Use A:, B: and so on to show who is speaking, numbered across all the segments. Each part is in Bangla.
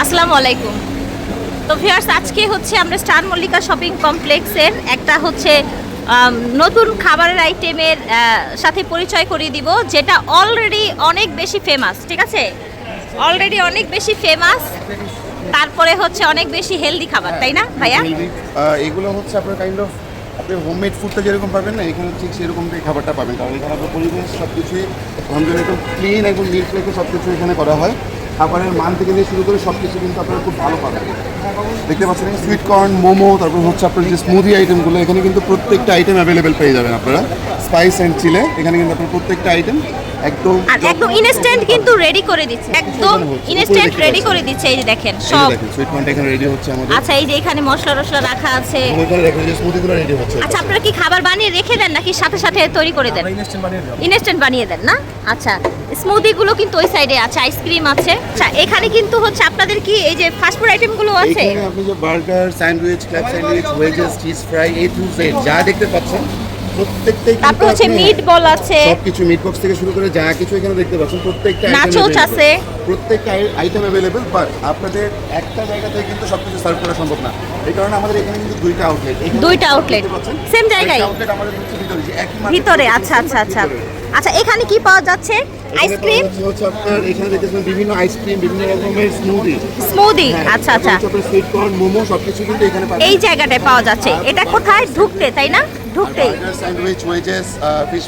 A: আসসালামু আলাইকুম। তো ভিউয়ার্স, আজকে হচ্ছে আমরা স্টার মল্লিকা শপিং কমপ্লেক্সের একটা হচ্ছে নতুন খাবারের আইটেমের সাথে পরিচয় করিয়ে দিব, যেটা অলরেডি অনেক বেশি ফেমাস ঠিক আছে? অলরেডি অনেক বেশি ফেমাস তারপরে হচ্ছে অনেক বেশি হেলদি খাবার, তাই না, ভাইয়া?
B: এগুলো হচ্ছে আপনার কাইন্ড অফ আপনি হোমমেড ফুডটা যেরকম পাবেন না, এখানে ঠিক সেরকম দিয়ে খাবারটা পাবেন। কারণ এখানে আপনার পরিবেশ সব কিছুই একদম ক্লিন একদম নিট সব কিছু এখানে করা হয়। খাবারের মান থেকে নিয়ে শুরু করে সব কিছু কিন্তু আপনারা খুব ভালো পাবেন। দেখতে পাচ্ছেন সুইট কর্ন মোমো তারপর হচ্ছে আপনার যে স্মুদি আইটেমগুলো এখানে কিন্তু প্রত্যেকটা আইটেম অ্যাভেলেবেল পেয়ে যাবেন আপনারা। স্পাইস অ্যান্ড চিলে এখানে কিন্তু আপনার প্রত্যেকটা আইটেম একদম
A: আর একদম ইনস্ট্যান্ট কিন্তু রেডি করে দিচ্ছে। একদম ইনস্ট্যান্ট রেডি করে দিচ্ছে এই যে দেখেন সব।
B: সুইট কর্নটা এখানে রেডি হচ্ছে আমাদের।
A: আচ্ছা এই যে এখানে মশলা টসলা রাখা আছে।
B: ওখানে দেখেন যে স্মুদিগুলো রেডি হচ্ছে।
A: আচ্ছা আপনারা কি খাবার বানিয়ে রেখে দেন নাকি সাথে সাথে তৈরি করে দেন? ইনস্ট্যান্ট বানিয়ে দেন না? আচ্ছা স্মুদি গুলো কিন্তু ওই সাইডে আছে আইসক্রিম আছে আচ্ছা এখানে কিন্তু হচ্ছে আপনাদের কি এই যে ফাস্ট ফুড আইটেমগুলো আছে
B: এইখানে আপনি যে burger sandwich club sandwich wedges cheese fry A to Z যা দেখতে পাচ্ছেন প্রত্যেকটাই কিন্তু
A: তারপর হচ্ছে মিট বল আছে
B: সবকিছু মিট বক্স থেকে শুরু করে যা কিছু এখানে দেখতে পাচ্ছেন প্রত্যেকটা available।
A: আছে।
B: প্রত্যেকটা আইটেম অ্যাভেলেবেল বাট আপনাদের একটা জায়গা থেকে কিন্তু সবকিছু সার্ভ করা সম্ভব না এই কারণে আমাদের এখানে কিন্তু দুইটা আউটলেট
A: দুইটা outlet। Same জায়গায়?
B: আউটলেট আমাদের হচ্ছে ভিতরে একই
A: ভিতরে আচ্ছা আচ্ছা আচ্ছা। আচ্ছা এখানে কি পাওয়া যাচ্ছে? আইসক্রিম
B: হচ্ছে আপনার এখানে দেখতেছেন বিভিন্ন আইসক্রিম বিভিন্ন রকমের স্মুদি
A: স্মুদি আচ্ছা আচ্ছা।
B: সুইট কর্ন মোমো সবকিছু কিন্তু এখানে পাবেন
A: এই জায়গাটায় পাওয়া যাচ্ছে। এটা কোথায়? ঢুকতে তাই না? ঢুকতেই
B: বার্গার স্যান্ডউইচ ওয়েজেস ফিশ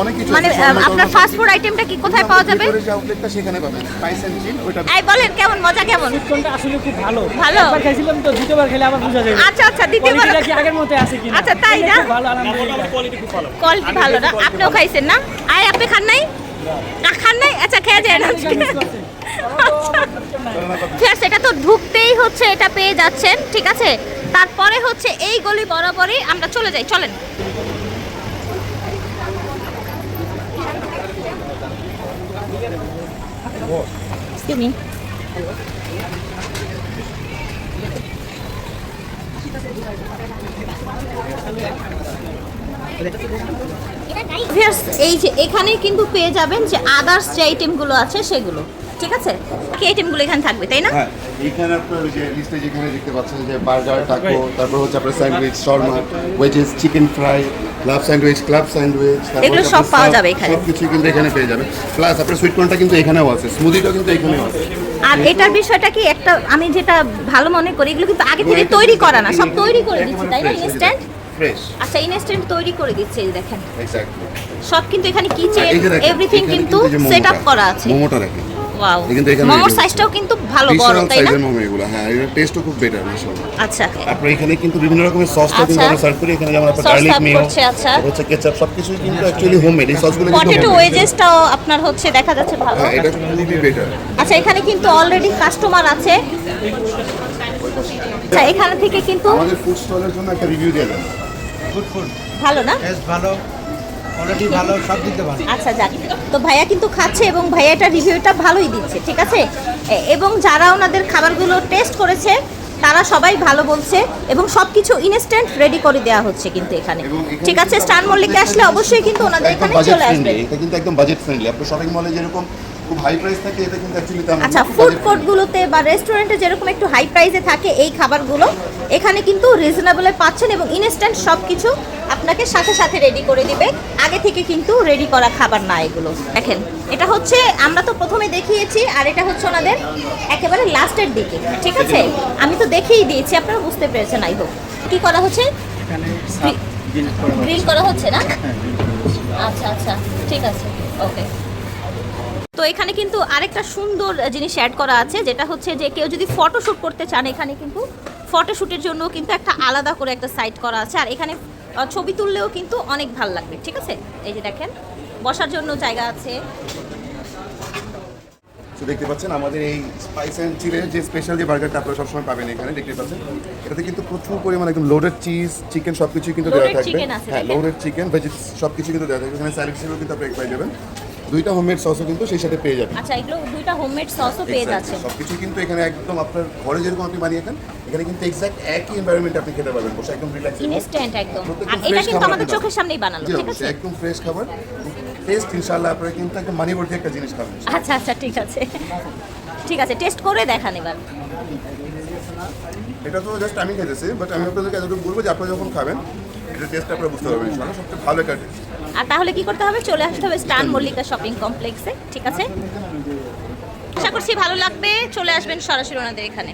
B: অনেক কিছু
A: মানে আপনার ফাস্ট ফুড আইটেমটা কি কোথায় পাওয়া যাবে?
B: যে আউটলেটটা সেখানে পাবেন। স্পাইস এন্ড চিল ওটা
A: এই বলেন কেমন? মজা কেমন?
C: কোনটা আসলে খুব ভালো।
A: ভালো?
C: একবার খাইছিলাম তো দ্বিতীয়বার খেলে আবার বোঝা যাবে।
A: আচ্ছা আচ্ছা দ্বিতীয়বার
C: কি আগের মতো আছে কিনা?
A: আচ্ছা, তাই না?
C: ভালো আলহামদুলিল্লাহ। কোয়ালিটি খুব ভালো।
A: কোয়ালিটি ভালো না? আপনিও খাইছেন না? আয় আপনি খান নাই? না খান নাই? আচ্ছা খেয়ে যায় আছে এটা তো ঢুকতেই হচ্ছে এটা পেয়ে যাচ্ছেন ঠিক আছে? তারপরে হচ্ছে এই গলি বরাবরই আমরা চলে যাই চলেন। Excuse me. এই যে এখানে কিন্তু পেয়ে যাবেন যে আদার্স যে আইটেমগুলো আছে সেগুলো। ঠিক আছে? কি আইটেমগুলো এখানে থাকবে তাই না?
B: হ্যাঁ এইখানে আপনার ওই যে লিস্টে যেখানে দেখতে পাচ্ছেন যে বার্গার টাকো তারপর হচ্ছে আপনার sandwich shawarma wedges chicken fry club sandwich club sandwich
A: এগুলো সব পাওয়া যাবে এখানে।
B: সব কিছু কিন্তু এখানে পেয়ে যাবেন। প্লাস আপনার সুইট কর্নটা কিন্তু এখানেও আছে স্মুদিটাও কিন্তু এখানেও আছে।
A: আর এটার বিষয়টা কি একটা আমি যেটা ভালো মনে করি এগুলো কিন্তু আগে থেকে তৈরি করা না সব তৈরি করে দিচ্ছে তাই না ইনস্ট্যান্ট
B: ফ্রেশ
A: আচ্ছা ইনস্ট্যান্ট তৈরি করে দিচ্ছে এই দেখেন।
B: এক্স্যাক্টলি
A: সব কিন্তু এখানে কিচেন এভরিথিং কিন্তু সেট আপ করা আছে।
B: মোমোটা দেখেন।
A: ওয়াও মোমোর সাইজটাও কিন্তু ভালো বড়
B: বিশাল
A: তাই না?
B: মোমো এগুলো হ্যাঁ এর টেস্টও খুব বেটার মাশাআল্লাহ।
A: আচ্ছা।
B: আপনার এখানে কিন্তু বিভিন্ন রকমের সসটা কিন্তু। সার্ভ করি। এখানে যেমন আপনার গার্লিক
A: serve আচ্ছা।
B: হচ্ছে কেচাপ সবকিছু কিন্তু অ্যাকচুয়ালি হোমমেড এই সসগুলো কিন্তু
A: পটেটো ওয়েজেসটাও আপনার হচ্ছে দেখা যাচ্ছে ভালো।
B: হ্যাঁ এটা খুবই বেটার
A: আচ্ছা এখানে কিন্তু অলরেডি কাস্টমার আছে। আচ্ছা এখানে থেকে কিন্তু
B: আমাদের ফুড স্টলের জন্য একটা রিভিউ দিয়ে দেন।
D: গুড ফুড
A: ভালো না?
D: ভালো। কোয়ালিটি ভালো সব দিতে ভালো
A: আচ্ছা যাক। তো ভাইয়া কিন্তু খাচ্ছে এবং ভাইয়া এটা রিভিউটা ভালোই দিচ্ছে ঠিক আছে? এবং যারা ওনাদের খাবারগুলো টেস্ট করেছে তারা সবাই ভালো বলছে এবং সব কিছু ইনস্ট্যান্ট রেডি করে দেওয়া হচ্ছে কিন্তু এখানে। ঠিক আছে? স্টার মল্লিকে আসলে অবশ্যই কিন্তু ওনাদের এখানে চলে আসবে।
B: এটা কিন্তু একদম বাজেট ফ্রেন্ডলি আপনি শপিং মলে যেরকম খুব হাই প্রাইস থাকে এটা কিন্তু অ্যাকচুয়ালি তেমন
A: আচ্ছা ফুড কোর্টগুলোতে বা রেস্টুরেন্টে যেরকম একটু হাই প্রাইসে থাকে এই খাবারগুলো এখানে কিন্তু রিজনেবলে পাচ্ছেন এবং ইনস্ট্যান্ট সব কিছু আপনাকে সাথে সাথে রেডি করে দিবে। আগে থেকে কিন্তু রেডি করা খাবার না এগুলো। দেখেন এটা হচ্ছে আমরা তো প্রথমে দেখিয়েছি আর এটা হচ্ছে ওনাদের একেবারে লাস্টের দিকে ঠিক আছে? আমি তো দেখিয়ে দিয়েছি আপনারা বুঝতে পেরেছেন আই হোক কি করা হচ্ছে?
D: এখানে
A: গ্রিল করা হচ্ছে। না? আচ্ছা আচ্ছা ঠিক আছে ওকে তো এখানে কিন্তু আরেকটা সুন্দর জিনিস অ্যাড করা আছে যেটা হচ্ছে যে কেউ যদি ফটোশ্যুট করতে চান এখানে কিন্তু ফটোশ্যুটের জন্য কিন্তু একটা আলাদা করে একটা সাইট করা আছে। আর এখানে ছবি তুললেও কিন্তু অনেক ভালো লাগবে ঠিক আছে? এই যে দেখেন বসার জন্য জায়গা আছে।
B: তো দেখতে পাচ্ছেন আমাদের এই স্পাইস অ্যান্ড চিলের যে স্পেশাল যে বার্গারটা আপনারা সবসময় পাবেন এখানে দেখতে পাচ্ছেন। এটাতে কিন্তু প্রচুর পরিমাণে একদম লোডেড চিজ চিকেন সব কিছুই কিন্তু দেওয়া থাকবে। হ্যাঁ লোডেড চিকেন ভেজিস সব কিছু কিন্তু দেওয়া থাকবে। এখানে স্যালাড হিসেবেও কিন্তু আপনি পেয়ে যাবেন। দুইটা হোমমেড সসও কিন্তু সেই সাথে পেয়ে যাবেন
A: আচ্ছা এগুলো দুইটা হোমমেড সসও পেয়ে যাচ্ছে।
B: সব কিছু কিন্তু এখানে একদম আপনার ঘরে যেরকম আপনি বানিয়ে খান এখানে কিন্তু এক্স্যাক্ট একই এনভায়রনমেন্ট আপনি খেতে পারবেন বসে একদম রিল্যাক্স
A: ইনস্ট্যান্ট একদম। আর এটা কিন্তু আমাদের চোখের সামনেই বানানো ঠিক আছে?
B: একদম ফ্রেশ খাবার। টেস্ট ইনশাআল্লাহ আপনারা কিন্তু একদম মানিবর্তী একটা জিনিস খাবেন।
A: আচ্ছা আচ্ছা ঠিক আছে। ঠিক আছে টেস্ট করে দেখান এবার।
B: এটা তো জাস্ট আমি খেতেছি বাট আমি আপনাদেরকে এতটুকু বলব যে আপনারা যখন খাবেন এটা টেস্ট বুঝতে পারবেন। সবচেয়ে ভালো একটা টেস্ট
A: আর তাহলে কি করতে হবে? চলে আসতে হবে স্টান মল্লিকা শপিং কমপ্লেক্সে, ঠিক আছে? আশা করছি ভালো লাগবে। চলে আসবেন সরাসরি ওনাদের এখানে।